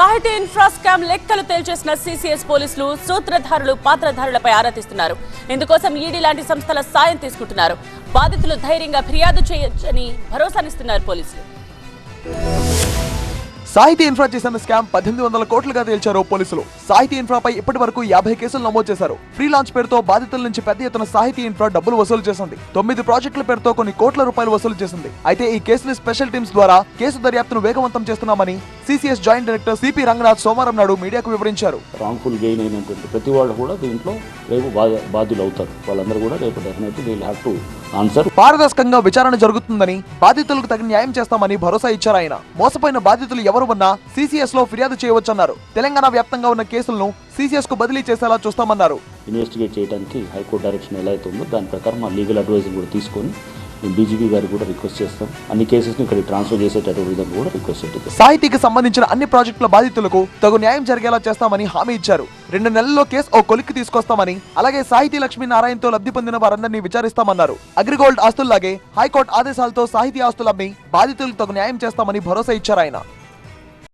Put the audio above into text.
సాహితీ infra scam లెక్కలు తేల్చేసిన CCS పోలీసులు సూత్రధారులు పాత్రధారులపై ఆరా తీస్తున్నారు ఇందుకోసం ఈడీ లాంటి సంస్థల సాయం తీసుకుంటున్నారు. బాధితులు ధైర్యంగా ఫిర్యాదు చేయొచ్చని భరోసానిస్తున్నారు పోలీసులు. సాహితీ ఇన్ఫ్రా చేసిన స్కామ్ పద్దెనిమిది వందల కోట్లుగా తేల్చారు పోలీసులు. సాహితీ ఇన్ఫ్రాపై ఇప్పటి వరకు యాభై కేసులు నమోదు చేశారు. ఫ్రీ లాంచ్ పేరుతో బాధితుల నుంచి పెద్ద ఎత్తున సాహితీ ఇన్ఫ్రా డబ్బులు వసూలు చేసింది. తొమ్మిది ప్రాజెక్టుల పేరుతో కొన్ని కోట్ల రూపాయలు వసూలు చేసింది. అయితే ఈ కేసుని స్పెషల్ టీమ్స్ ద్వారా కేసు దర్యాప్తును వేగవంతం చేస్తున్నామని CCS joint director CP Ranganath సోమవారం నాడు మీడియాకు వివరించారు. రాంగ్ఫుల్ గెయిన్ అయినటువంటి ప్రతి వాళ్ళు కూడా దీంట్లో రేపు బాధ బాధ్యులు అవుతారు వాళ్ళందరూ కూడా రేపు హ్యావ్ టు ఆన్సర్ పారదర్శకంగా విచారణ జరుగుతుందని బాధితులకు తగిన న్యాయం చేస్తామని భరోసా ఇచ్చారు ఆయన. మోసపోయిన బాధితులు ఎవరు ఉన్నా సిసిఎస్లో ఫిర్యాదు చేయవచ్చన్నారు. తెలంగాణ వ్యాప్తంగా ఉన్న కేసులను సిసిఎస్కు బదిలీ చేసేలా చూస్తామన్నారు. ఇన్వెస్టిగేట్ చేయడానికి హైకోర్టు డైరెక్షన్ ఎలా అయితే ఉందో దాని ప్రకారం మా లీగల్ అడ్వైజర్ కూడా తీసుకొని మేము డీజీపీ గారికి కూడా రిక్వెస్ట్ చేస్తాం. అన్ని కేసెస్ని ఇక్కడ ట్రాన్స్ఫర్ చేసేటటువంటి విధంగా కూడా రిక్వెస్ట్ చేస్తాం సాహితీకి సంబంధించిన అన్ని ప్రాజెక్టుల బాధితులకు తగు న్యాయం జరిగేలా చేస్తామని హామీ ఇచ్చారు. రెండు నెలల్లో కేసు ఓ కొలిక్కి తీసుకొస్తామని అలాగే సాహితీ లక్ష్మీ నారాయణతో లబ్ధి పొందిన వారందరినీ విచారిస్తామన్నారు. అగ్రిగోల్డ్ ఆస్తుల్లాగే హైకోర్టు ఆదేశాలతో సాహితీ ఆస్తులమ్మి బాధితులకు తగు న్యాయం చేస్తామని భరోసా ఇచ్చారు ఆయన.